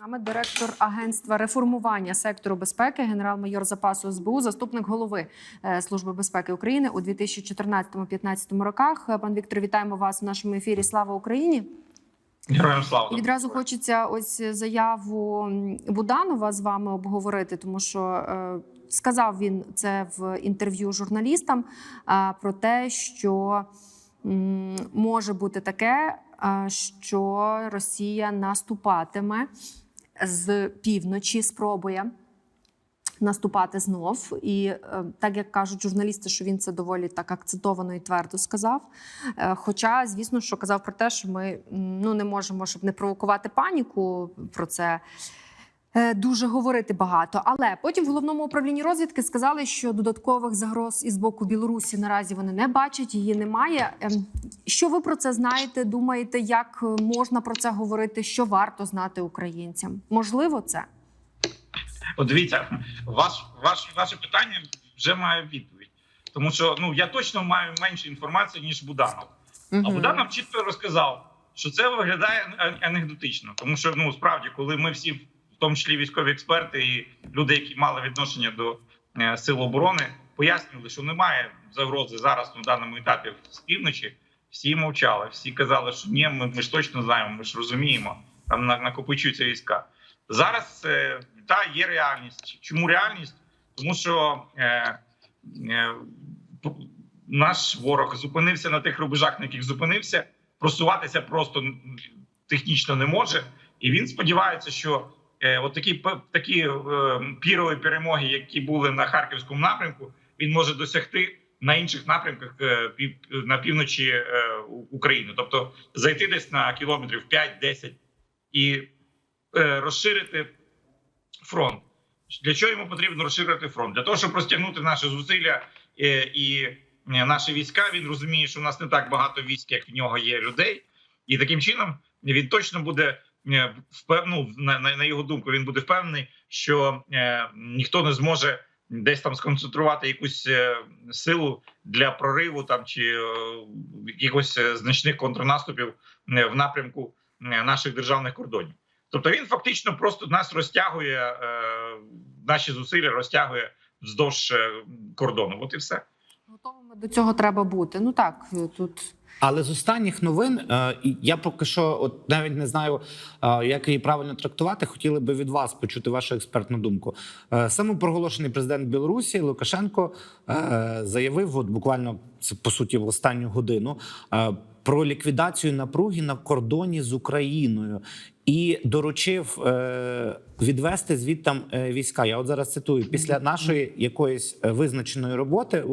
Нами директор агентства реформування сектору безпеки, генерал-майор запасу СБУ, заступник голови е, Служби безпеки України у 2014-2015 роках. Е, Пан Віктор, вітаємо вас в нашому ефірі. Слава Україні! Героям слава І відразу хочеться ось заяву Буданова з вами обговорити, тому що е, сказав він це в інтерв'ю журналістам про те, що може бути таке, що Росія наступатиме з півночі, спробує. Наступати знов, і е, так як кажуть журналісти, що він це доволі так акцентовано і твердо сказав. Е, Хоча, звісно, що казав про те, що ми ну не можемо, щоб не провокувати паніку про це. Е, Дуже говорити багато, але потім в головному управлінні розвідки сказали, що додаткових загроз із боку Білорусі наразі вони не бачать, її немає. Ем, Що ви про це знаєте? Думаєте, як е, можна про це говорити? Що варто знати українцям? Можливо, це От дивіться, ваш, ваш, ваше питання вже має відповідь. Тому що ну я точно маю менше інформації, ніж Буданов. А Буданов чітко розказав, що це виглядає ан- анекдотично. Тому що ну справді, коли ми всі, в тому числі військові експерти і люди, які мали відношення до е, сил оборони, пояснювали, що немає загрози зараз на даному етапі з півночі. Всі мовчали, всі казали, що ні, ми, ми ж точно знаємо, ми ж розуміємо, там накопичуються війська. Зараз е, та є реальність. Чому реальність? Тому що е, е, наш ворог зупинився на тих рубежах, на яких зупинився, просуватися просто технічно не може, і він сподівається, що от такі такі е, пірові перемоги, які були на харківському напрямку, він може досягти на інших напрямках е, на півночі е, України, тобто зайти десь на кілометрів 5-10 і е, розширити фронт. Для чого йому потрібно розширити фронт? Для того, щоб розтягнути наші зусилля е, і е, наші війська. Він розуміє, що в нас не так багато військ, як в нього є людей, і таким чином він точно буде е, ну, на, на, на його думку. Він буде впевнений, що е, ніхто не зможе десь там сконцентрувати якусь е, силу для прориву там чи е, якихось е, значних контрнаступів е, в напрямку е, наших державних кордонів. Тобто він фактично просто нас розтягує, е, наші зусилля розтягує вздовж е, кордону. От і все. Готовими до цього треба бути. Ну так тут Але з останніх новин е, я поки що, от навіть не знаю, е, як її правильно трактувати. Хотіли би від вас почути вашу експертну думку. Е, Самопроголошений президент Білорусі Лукашенко е, заявив, от буквально це по суті в останню годину. е, Про ліквідацію напруги на кордоні з Україною і доручив е, відвести звідтам е, війська. Я от зараз цитую: після нашої якоїсь е, визначеної роботи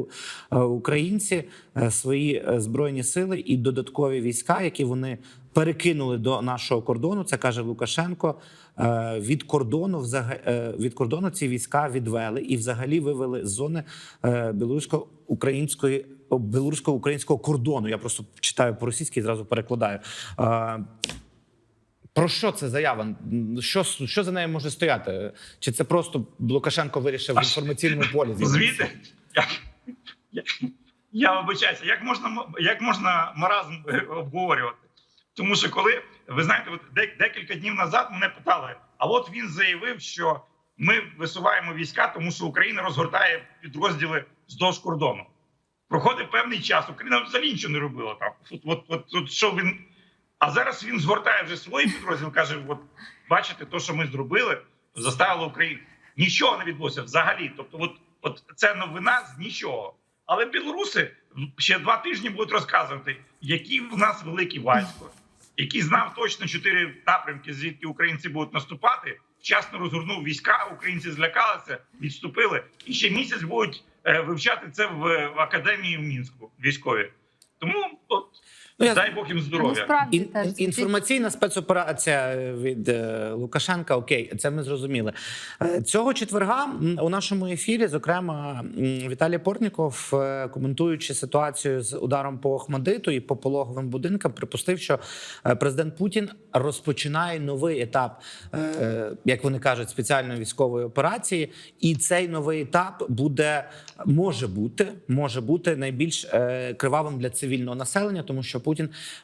українці свої збройні сили і додаткові війська, які вони перекинули до нашого кордону. Це каже Лукашенко. Від кордону від кордону ці війська відвели і взагалі вивели з зони е, білорусько-української білорусько-українського кордону. Я просто читаю по російськи і зразу перекладаю. Про що це заява? Що, що за нею може стояти? Чи це просто Лукашенко вирішив в інформаційному полі? Звідти я, я, я вибачаюся, як можна як можна маразм обговорювати? Тому що коли ви знаєте, от де- декілька днів назад мене питали, а от він заявив, що ми висуваємо війська, тому що Україна розгортає підрозділи вздовж кордону. Проходить певний час. Україна взагалі нічого не робила там. От, от, от, от що він. А зараз він згортає вже свої підрозділи. Каже: от бачите, то, що ми зробили, заставило Україну. Нічого не відбулося взагалі. Тобто, от, от це новина з нічого. Але білоруси ще два тижні будуть розказувати, які в нас великі військо, який знав точно чотири напрямки, звідки українці будуть наступати. Вчасно розгорнув війська, українці злякалися, відступили, і ще місяць будуть е, вивчати це в, в академії в мінську військові. Ну, я- дай Бог їм здоров'я. справді Ін, інформаційна спецоперація від е, Лукашенка. Окей, це ми зрозуміли. Е, Цього четверга у нашому ефірі, зокрема, Віталій Портніков, е, коментуючи ситуацію з ударом по Охмадиту і по пологовим будинкам, припустив, що е, президент Путін розпочинає новий етап, е, як вони кажуть, спеціальної військової операції. І цей новий етап буде може бути, може бути найбільш е, кривавим для цивільного населення, тому що Путін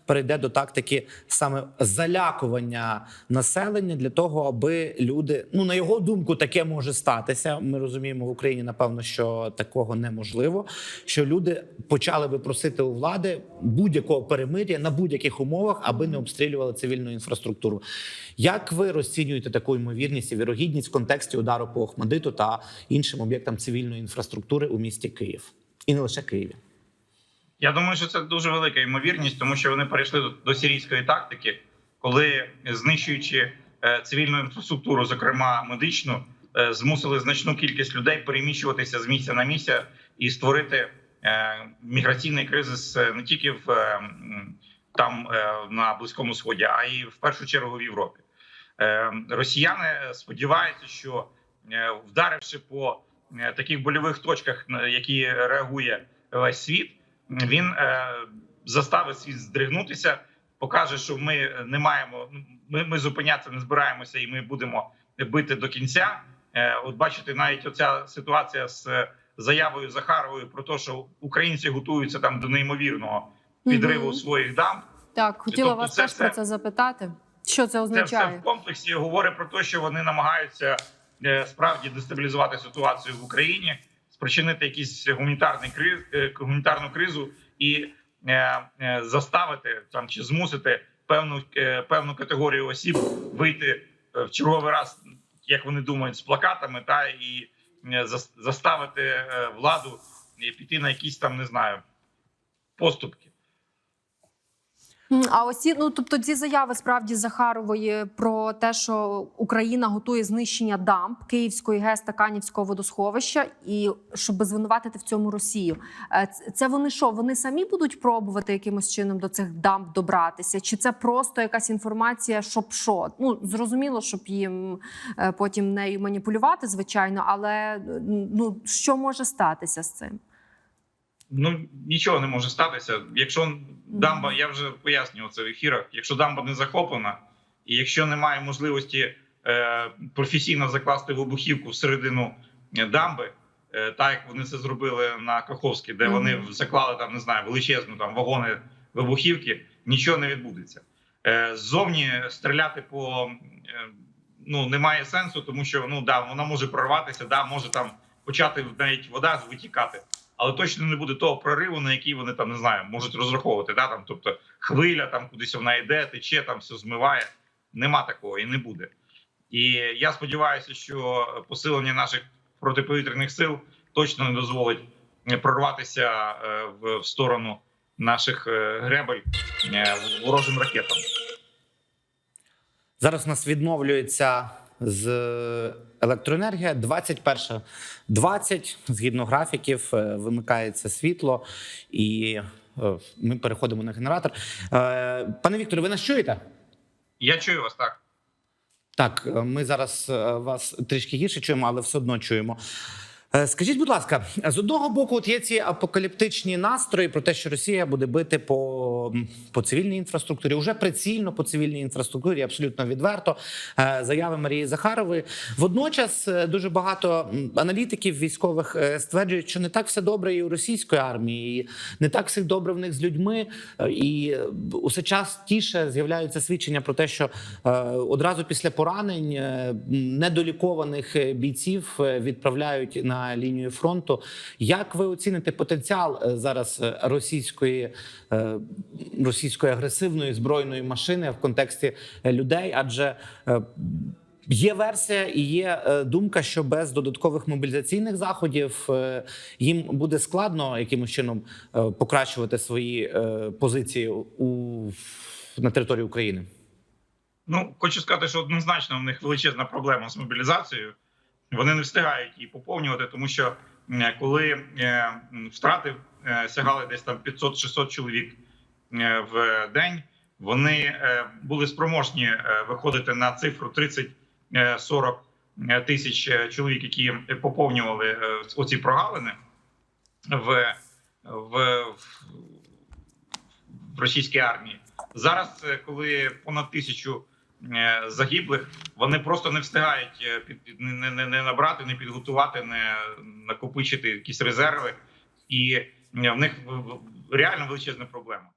перейде до тактики саме залякування населення для того, аби люди, ну на його думку, таке може статися. Ми розуміємо в Україні, напевно, що такого неможливо. Що люди почали би просити у влади будь-якого перемир'я на будь-яких умовах, аби не обстрілювали цивільну інфраструктуру. Як ви розцінюєте таку ймовірність і вірогідність в контексті удару по Охмадиту та іншим об'єктам цивільної інфраструктури у місті Київ і не лише Києві? Я думаю, що це дуже велика ймовірність, тому що вони перейшли до, до сирійської тактики, коли знищуючи е, цивільну інфраструктуру, зокрема медичну, е, змусили значну кількість людей переміщуватися з місця на місце і створити е, міграційний кризис е, не тільки в е, там е, на близькому сході, а й в першу чергу в Європі. Е, Росіяни сподіваються, що е, вдаривши по е, таких больових точках, на які реагує весь світ, він е, заставить світ здригнутися, покаже, що ми не маємо. Ми, ми зупинятися не збираємося, і ми будемо бити до кінця. Е, от бачите, навіть оця ситуація з заявою Захарової про те, що українці готуються там до неймовірного підриву Мгм. своїх дамб. Так, хотіла Тобто вас теж про це запитати. Що це Це все означає? в комплексі говорить про те, що вони намагаються е, справді дестабілізувати ситуацію в Україні, спричинити якийсь гуманітарний криз, е, гуманітарну кризу і е, е, заставити там чи змусити певну певну категорію осіб вийти в черговий раз, як вони думають, з плакатами, та і заставити владу піти на якісь там не знаю поступки. А ось ну тобто ці заяви справді Захарової про те, що Україна готує знищення дамб Київської ГЕС та Канівського водосховища, і щоб звинуватити в цьому Росію. Е, Це вони що? Вони самі будуть пробувати якимось чином до цих дамб добратися? Чи це просто якась інформація, щоб що? Ну зрозуміло, щоб їм е, потім нею маніпулювати, звичайно, але ну що може статися з цим? Ну нічого не може статися. Якщо дамба, я вже пояснював це в ефірах. Якщо дамба не захоплена, і якщо немає можливості е, професійно закласти вибухівку всередину е, дамби, е, так як вони це зробили на Каховській, де вони заклали там, не знаю, величезну там вагони вибухівки, нічого не відбудеться. Е, ззовні стріляти по е, ну немає сенсу, тому що ну да, вона може прорватися, да, може там почати навіть вода витікати але точно не буде того прориву, на який вони там не знаю, можуть розраховувати. Да, там, тобто хвиля там кудись вона йде, тече, там все змиває. Нема такого і не буде. І я сподіваюся, що посилення наших протиповітряних сил точно не дозволить е, прорватися е, в, сторону наших е, гребель ворожим ракетам. Зараз у нас відновлюється з електроенергія 21.20, згідно графіків, е, вимикається світло, і е, ми переходимо на генератор. Е, Пане Вікторе, ви нас чуєте? Я чую вас так. Так, ми зараз вас трішки гірше чуємо, але все одно чуємо. Е, Скажіть, будь ласка, з одного боку, от є ці апокаліптичні настрої про те, що Росія буде бити по, по цивільній інфраструктурі, уже прицільно по цивільній інфраструктурі, абсолютно відверто. Е, Заяви Марії Захарової. Водночас е, дуже багато аналітиків військових стверджують, що не так все добре і у російської армії, і не так все добре в них з людьми. І усе частіше з'являються свідчення про те, що одразу після поранень недолікованих бійців відправляють на лінію фронту. Як ви оціните потенціал е, зараз е, російської, е, російської агресивної збройної машини в контексті людей? Адже Є версія і є думка, що без додаткових мобілізаційних заходів їм буде складно якимось чином покращувати свої позиції у на території України. Ну, хочу сказати, що однозначно в них величезна проблема з мобілізацією. Вони не встигають її поповнювати, тому що коли е, втрати е, сягали десь там 500-600 чоловік е, в день, вони були спроможні виходити на цифру 30-40 тисяч чоловік, які поповнювали оці прогалини в, в, в російській армії. Зараз, коли понад тисячу Е, загиблих вони просто не встигають е, під не, не, не набрати, не підготувати, не накопичити якісь резерви, і е, в них реально величезна проблема.